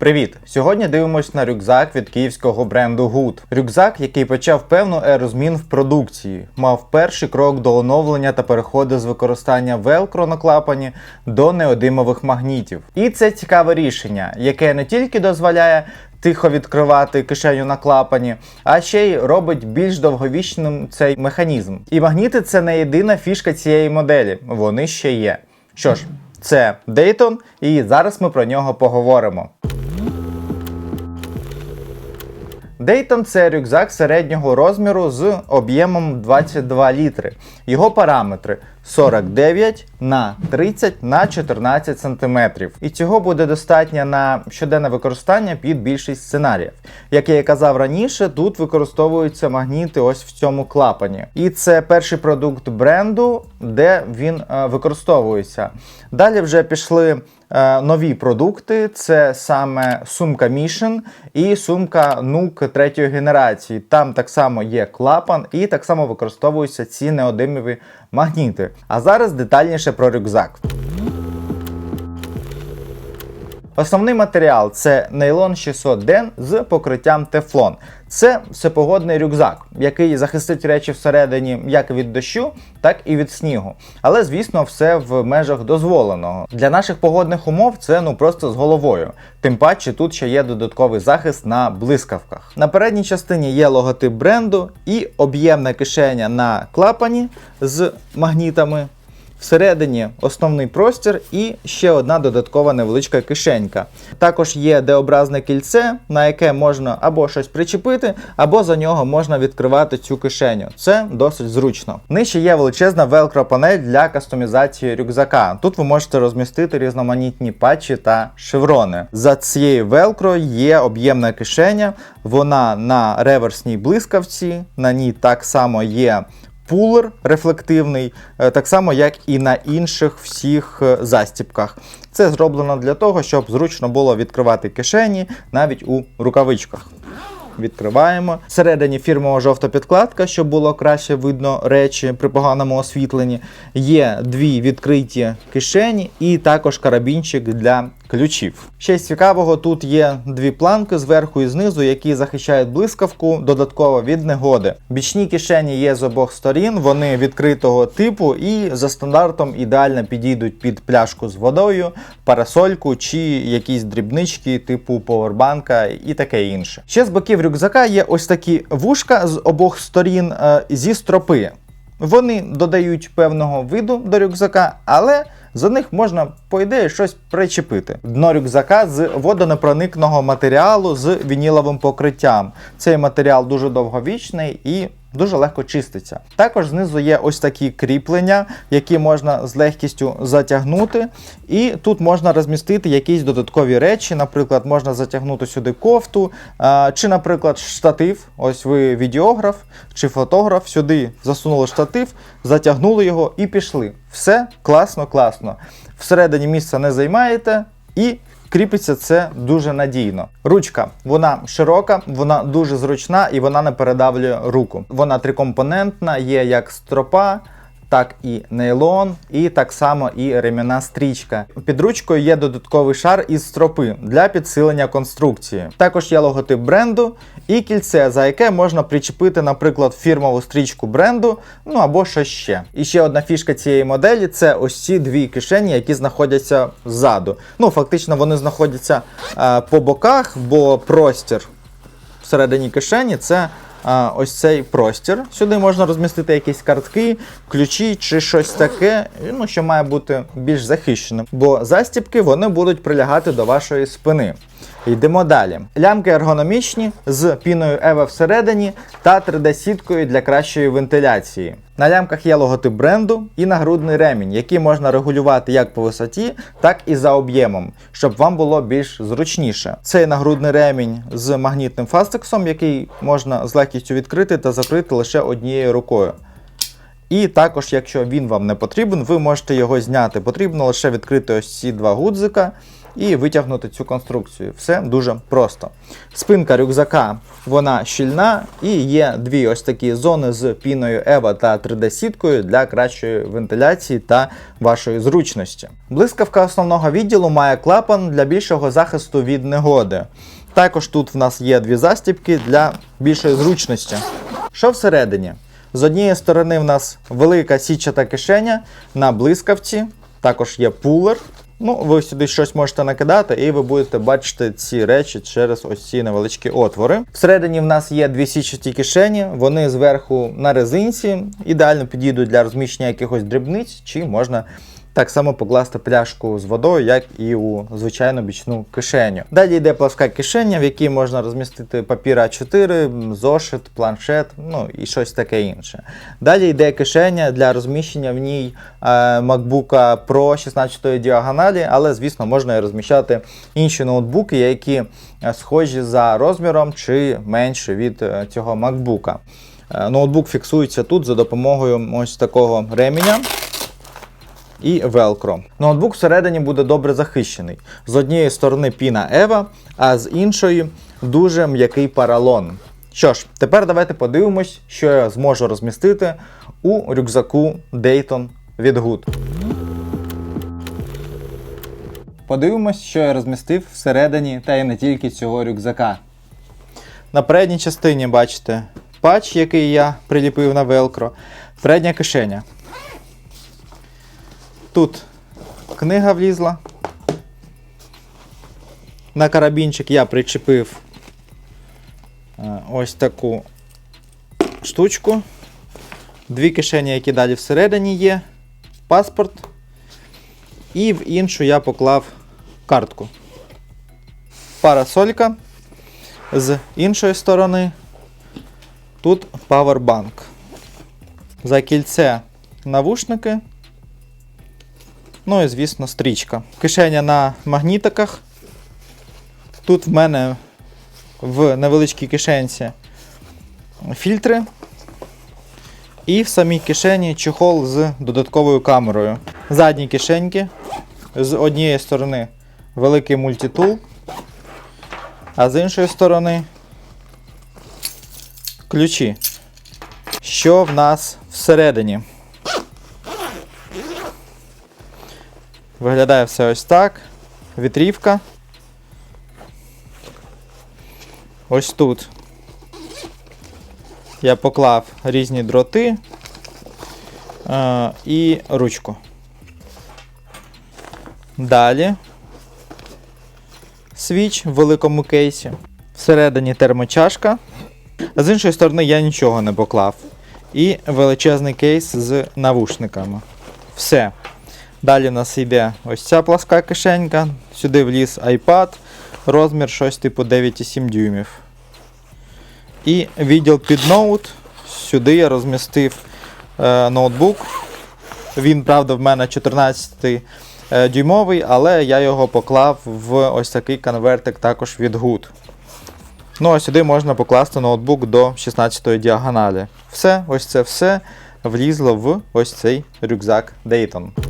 Привіт! Сьогодні дивимось на рюкзак від київського бренду Good. Рюкзак, який почав певну еру змін в продукції, мав перший крок до оновлення та переходу з використання велкро на клапані до неодимових магнітів. І це цікаве рішення, яке не тільки дозволяє тихо відкривати кишеню на клапані, а ще й робить більш довговічним цей механізм. І магніти це не єдина фішка цієї моделі, вони ще є. Що ж, це Dayton, і зараз ми про нього поговоримо. Dayton – це рюкзак середнього розміру з об'ємом 22 літри. Його параметри 49 на 30 на 14 см. І цього буде достатньо на щоденне використання під більшість сценаріїв. Як я і казав раніше, тут використовуються магніти ось в цьому клапані. І це перший продукт бренду, де він е, використовується. Далі вже пішли е, нові продукти: це саме сумка Mission і сумка Nuke третьої генерації. Там так само є клапан, і так само використовуються ці неодимові магніти. А зараз детальніше про рюкзак. Основний матеріал це нейлон 600 ден з покриттям тефлон. Це всепогодний рюкзак, який захистить речі всередині як від дощу, так і від снігу. Але, звісно, все в межах дозволеного. Для наших погодних умов це ну просто з головою. Тим паче тут ще є додатковий захист на блискавках. На передній частині є логотип бренду і об'ємна кишеня на клапані з магнітами. Всередині основний простір і ще одна додаткова невеличка кишенька. Також є D-образне кільце, на яке можна або щось причепити, або за нього можна відкривати цю кишеню. Це досить зручно. Нижче є величезна велкро панель для кастомізації рюкзака. Тут ви можете розмістити різноманітні патчі та шеврони. За цією велкро є об'ємна кишеня, вона на реверсній блискавці, на ній так само є пулер рефлективний, е, так само як і на інших всіх е, застіпках. Це зроблено для того, щоб зручно було відкривати кишені навіть у рукавичках. Відкриваємо. Всередині фірмова жовта підкладка, щоб було краще видно речі при поганому освітленні. Є дві відкриті кишені і також карабінчик для ключів. Ще з цікавого, тут є дві планки зверху і знизу, які захищають блискавку додатково від негоди. Бічні кишені є з обох сторін, вони відкритого типу і за стандартом ідеально підійдуть під пляшку з водою, парасольку чи якісь дрібнички, типу повербанка і таке інше. Ще з боків рюкзака є ось такі вушка з обох сторін е, зі стропи. Вони додають певного виду до рюкзака, але за них можна, по ідеї, щось причепити. Дно рюкзака з водонепроникного матеріалу з вініловим покриттям. Цей матеріал дуже довговічний і дуже легко чиститься. Також знизу є ось такі кріплення, які можна з легкістю затягнути. І тут можна розмістити якісь додаткові речі. Наприклад, можна затягнути сюди кофту, чи, наприклад, штатив. Ось ви відеограф чи фотограф, сюди засунули штатив, затягнули його і пішли. Все класно, класно. Всередині місця не займаєте і. Кріпиться це дуже надійно. Ручка вона широка, вона дуже зручна і вона не передавлює руку. Вона трикомпонентна, є як стропа, так і нейлон, і так само і ремінна стрічка. Під ручкою є додатковий шар із стропи для підсилення конструкції. Також є логотип бренду і кільце, за яке можна причепити, наприклад, фірмову стрічку бренду, ну або що ще. І ще одна фішка цієї моделі це ось ці дві кишені, які знаходяться ззаду. Ну, фактично, вони знаходяться е, по боках, бо простір всередині кишені це ось цей простір. Сюди можна розмістити якісь картки, ключі чи щось таке, ну, що має бути більш захищеним. Бо застібки вони будуть прилягати до вашої спини. Йдемо далі. Лямки ергономічні з піною EVA всередині та 3D-сіткою для кращої вентиляції. На лямках є логотип бренду і нагрудний ремінь, який можна регулювати як по висоті, так і за об'ємом, щоб вам було більш зручніше. Цей нагрудний ремінь з магнітним фастексом, який можна з легкістю відкрити та закрити лише однією рукою. І також, якщо він вам не потрібен, ви можете його зняти. Потрібно лише відкрити ось ці два гудзика і витягнути цю конструкцію. Все дуже просто. Спинка рюкзака вона щільна і є дві ось такі зони з піною EVA та 3D-сіткою для кращої вентиляції та вашої зручності. Блискавка основного відділу має клапан для більшого захисту від негоди. Також тут в нас є дві застібки для більшої зручності. Що всередині? З однієї сторони в нас велика сітчата кишеня на блискавці, також є пулер. Ну, ви сюди щось можете накидати, і ви будете бачити ці речі через ось ці невеличкі отвори. Всередині в нас є дві січасті кишені, вони зверху на резинці, ідеально підійдуть для розміщення якихось дрібниць, чи можна так само покласти пляшку з водою, як і у звичайну бічну кишеню. Далі йде пласка кишеня, в якій можна розмістити папір А4, зошит, планшет, ну і щось таке інше. Далі йде кишеня для розміщення в ній е, MacBook Pro 16 діагоналі, але, звісно, можна і розміщати інші ноутбуки, які е, схожі за розміром чи менше від е, цього MacBook. Е, Ноутбук фіксується тут за допомогою ось такого ременя і Velcro. Ноутбук всередині буде добре захищений. З однієї сторони піна EVA, а з іншої дуже м'який паралон. Що ж, тепер давайте подивимось, що я зможу розмістити у рюкзаку Dayton від Good. Подивимось, що я розмістив всередині та й не тільки цього рюкзака. На передній частині бачите патч, який я приліпив на Velcro, передня кишеня. Тут книга влізла. На карабінчик я причепив е, ось таку штучку. Дві кишені, які далі всередині є, паспорт. І в іншу я поклав картку. Парасолька. З іншої сторони тут павербанк. За кільце навушники. Ну і, звісно, стрічка. Кишеня на магнітиках. Тут в мене в невеличкій кишенці фільтри. І в самій кишені чехол з додатковою камерою. Задні кишеньки. З однієї сторони великий мультитул, а з іншої сторони ключі. Що в нас всередині? Виглядає все ось так. Вітрівка. Ось тут я поклав різні дроти е, і ручку. Далі свіч в великому кейсі. Всередині термочашка. А з іншої сторони я нічого не поклав. І величезний кейс з навушниками. Все. Далі в нас йде ось ця пласка кишенька. Сюди вліз iPad, розмір щось типу 9,7 дюймів. І відділ під ноут. Сюди я розмістив е, ноутбук. Він, правда, в мене 14 е, дюймовий, але я його поклав в ось такий конвертик також від Good. Ну, а сюди можна покласти ноутбук до 16 діагоналі. Все, ось це все влізло в ось цей рюкзак Dayton.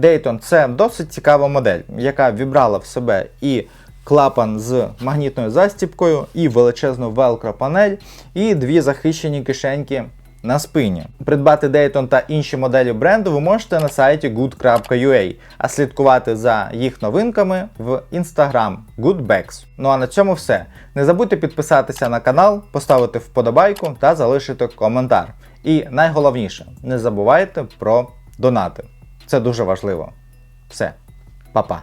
Dayton це досить цікава модель, яка вібрала в себе і клапан з магнітною застіпкою, і величезну velcro панель, і дві захищені кишеньки на спині. Придбати Dayton та інші моделі бренду ви можете на сайті good.ua, а слідкувати за їх новинками в Instagram goodbags. Ну а на цьому все. Не забудьте підписатися на канал, поставити вподобайку та залишити коментар. І найголовніше, не забувайте про донати. Це дуже важливо. Все, па-па.